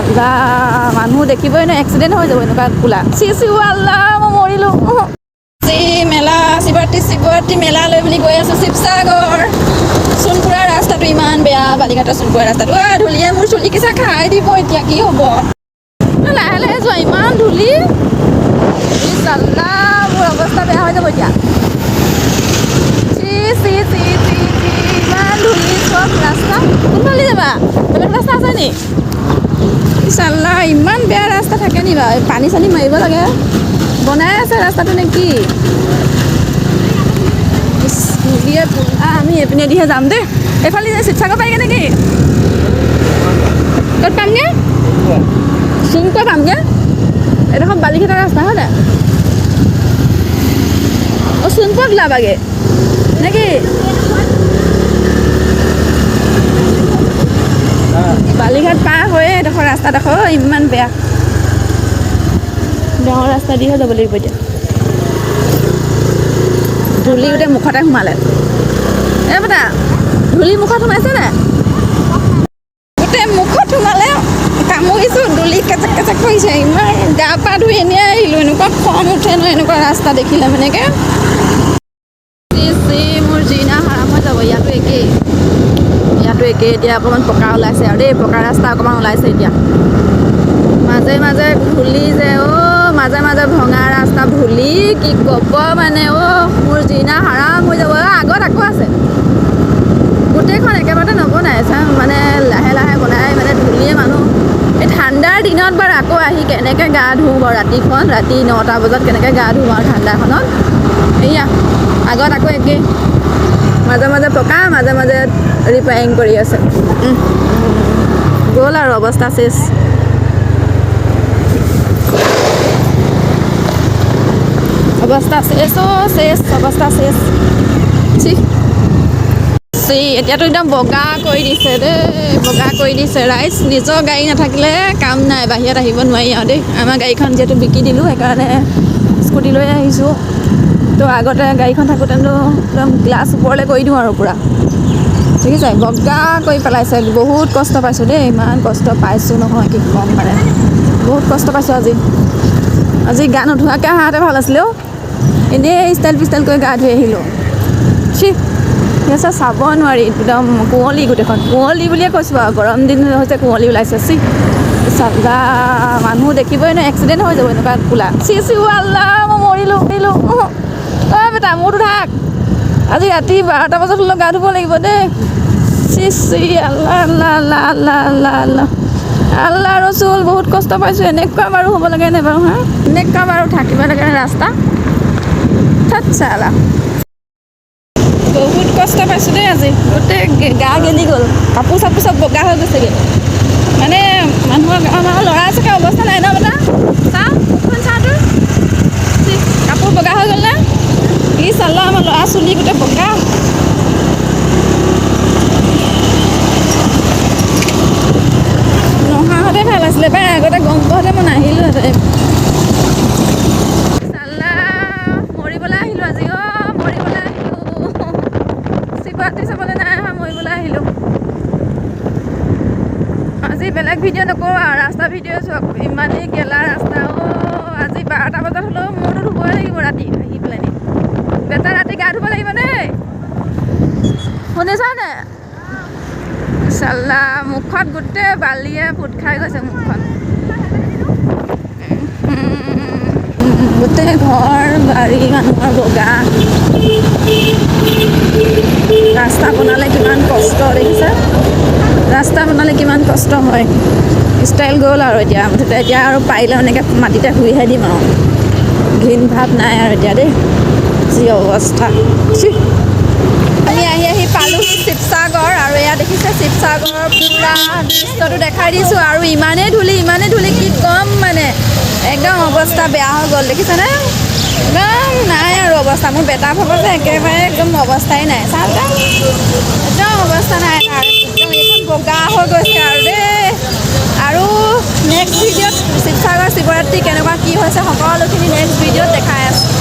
আল্লাহ মানুহ দেখিবই নহয় এক্সিডেণ্ট হৈ যাব এনেকুৱা কোলা। চি চি আল্লাহ, মই মৰিলোঁ। চি, মেলা, শিৱৰাত্ৰি শিৱৰাত্ৰি মেলা লৈ বুলি গৈ আছোঁ শিৱসাগৰ। সোণপুৰা ৰাস্তাটো ইমান বেয়া, বালিঘাটৰ সোণপুৰা ৰাস্তাটো। আ ধূলিয়ে মোৰ চুলি খাই দিব এতিয়া, কি হ'ব? লাহে লাহে যোৱা, ইমান ধূলি। আল্লাহ মোৰ অৱস্থা বেয়া হৈ যাব এতিয়া। চি চি চি চি, ইমান ধূলি, চব ৰাস্তা। কোনফালে যাবা? বেলেগ ৰাস্তা আছে নি? চাল্লা ইমান বেয়া ৰাস্তা থাকে নি বাৰু পানী চানী মাৰিব লাগে। বনাই আছে ৰাস্তাটো নে কি? ধূলিয়ে আমি এইপিনেদিহে যাম দেই। এইফালে শিৱসাগৰ পায়গৈ নেকি? ক'ত পামগৈ? চিংকৈ পামগৈ? এইডোখৰ বালিঘাটৰ ৰাস্তা, হয় নাই? অঁ সোণপত ওলাবাগে। নেকি বালিঘাট পাৰ এডোখৰ ৰাস্তাডোখৰ ইমান বেয়া। ডাঙৰ ৰাস্তা দিহে যাব লাগিব এতিয়া। ধূলি গোটেই মুখতে সোমালে। এই বেটা, ধূলি মুখত সোমাইছে নে গোটেই মুখত সোমালে, কামুৰিছোঁ, ধূলি কেচেক কেচেক কৰিছে ইমান গা পা ধুই এনেই আহিলোঁ, এনেকুৱা খং উঠে ন এনেকুৱা ৰাস্তা দেখিলে মানেকে মোৰ জিনা হাৰাম হৈ যাব। একেই এতিয়া অকণমান পকা ওলাইছে আৰু দেই পকা ৰাস্তা অকণমান ওলাইছে এতিয়া। মাজে মাজে ধূলি যে অ' মাজে মাজে ভঙা ৰাস্তা ধূলি কি ক'ব মানে অ' মোৰ জিনা হাৰাম হৈ যাব আগত আকৌ আছে। গোটেইখন একেবাৰতে নবনাই চা মানে লাহে লাহে বনাই মানে ধূলিয়ে মানুহ। এই ঠাণ্ডাৰ দিনত বাৰু আকৌ আহি কেনেকৈ গা ধুওঁ বাৰু ৰাতিখন ৰাতি নটা বজাত কেনেকৈ গা ধুওঁ আৰু ঠাণ্ডাখনত। এয়া আগত আকৌ একেই। মাজে মাজে পকা, মাজে মাজে ৰিপেয়াৰিং কৰি আছে। গ'ল আৰু অৱস্থা চেচ অৱস্থা চেচ অ' চেচ অৱস্থা চেচ চি চি এতিয়াতো একদম বগা কৰি দিছে দেই বগা কৰি দিছে। ৰাইজ নিজৰ গাড়ী নাথাকিলে কাম নাই, বাহিৰত আহিব নোৱাৰি আৰু দেই। আমাৰ গাড়ীখন যিহেতু বিকি দিলোঁ, সেইকাৰণে স্কুটি লৈ আহিছোঁ। তো আগতে গাড়ীখন থাকোঁতেতো একদম গ্লাছ ওপৰলৈ কৰি দিওঁ আৰু পূৰা। দেখিছে বগা কৰি পেলাইছে। বহুত কষ্ট পাইছোঁ দেই। ইমান কষ্ট পাইছোঁ নহয় কি ক'ম মানে। বহুত কষ্ট পাইছোঁ আজি। আজি গা নোধোৱাকৈ অহাহেঁতে ভাল আছিলে অ' এনেই ষ্টাইল পিষ্টাইল কৰি গা ধুই আহিলোঁ। চি আছে? চাব নোৱাৰি। একদম কুঁৱলী গোটেইখন। কুঁৱলী বুলিয়ে কৈছোঁ আৰু। গৰম দিন হৈছে কুঁৱলী ওলাইছে। চি চাল্লা মানুহ দেখিবই নহয় এক্সিডেণ্ট হৈ যাব এনেকুৱা কোলা। চি চি আল্লাহ মই মৰিলোঁ মৰিলোঁ। অ' বেটা মোৰতো থাক। আজি ৰাতি বাৰটা বজাত হ'লেও গা ধুব লাগিব দেই। চি চি আল্লাহ আল্লাহ আল্লাহ আল্লাহ আল্লাহ আল্লাহ। আল্লাহ ৰচুল বহুত কষ্ট পাইছোঁ। এনেকুৱা বাৰু হ'ব লাগে নে বাৰু হা? এনেকুৱা বাৰু থাকিব লাগে ৰাস্তা? চালা বহুত কষ্ট পাইছোঁ দেই আজি। গোটেই গা গেলি গ'ল। কাপোৰ চাপোৰ চব বগা হৈ গৈছেগৈ। মানে মানুহৰ আমাৰ ল'ৰা চাগে অৱস্থা নাই ন বেটা চাওঁ মুখখন চাওঁ তোৰ চি, কাপোৰ বগা হৈ গ'ল নে ই চাল্লা আমাৰ ল'ৰা চুলি গোটেই বগা নহাহঁতে ভালো আছিলে পাই আগতে গম পোৱাহেঁতে মই নাহিলোহেঁতেন চাল্লা মৰিবলৈ আহিলোঁ আজি অ' মৰিবলৈ আহিলোঁ শিৱৰাত্ৰি চাবলৈ নাই অহা মৰিবলৈ আহিলোঁ বেলেগ ভিডিঅ' নকৰোঁ আৰু ৰাস্তা ভিডিঅ' চাওক ইমানেই গেলা ৰাস্তা, অ' আজি বাৰটা বজাত হ'লেও মোৰতো ধুবই লাগিব ৰাতি, আহি পেলাই নি। বেটা ৰাতি গা ধুব লাগিব দেই শুনিছানে চাল্লা, মুখত গোটেই বালিয়ে পোট খাই গৈছে মুখখন। গোটেই ঘৰ, বাৰী, মানুহৰ বগা। ৰাস্তা বনালে কিমান কষ্ট, দেখিছা? ৰাস্তা বনালে কিমান কষ্ট হয়। ষ্টাইল গ'ল আৰু এতিয়া। মুঠতে এতিয়া আৰু পাৰিলে এনেকৈ মাটিতে শুইহে দিম আৰু। ঘিণ ভাৱ নাই আৰু এতিয়া দেই। যি অৱস্থা। আমি আহি আহি পালোহি শিৱসাগৰ আৰু এয়া দেখিছে শিৱসাগৰৰ পূৰা দৃশ্যটো দেখাই দিছোঁ আৰু ইমানেই ধূলি ইমানেই ধূলি কি ক'ম মানে। একদম অৱস্থা বেয়া হৈ গ'ল দেখিছেনে? একদম নাই আৰু অৱস্থা। মোৰ বেটা ভাগৰ যে একেবাৰে একদম অৱস্থাই নাই। চাওক একদম অৱস্থা নাই। তাৰ শিৱৰাত্ৰি কেনেকুৱা কি হৈছে সকলোখিনি নেক্সট ভিডিঅ'ত দেখাই আছোঁ।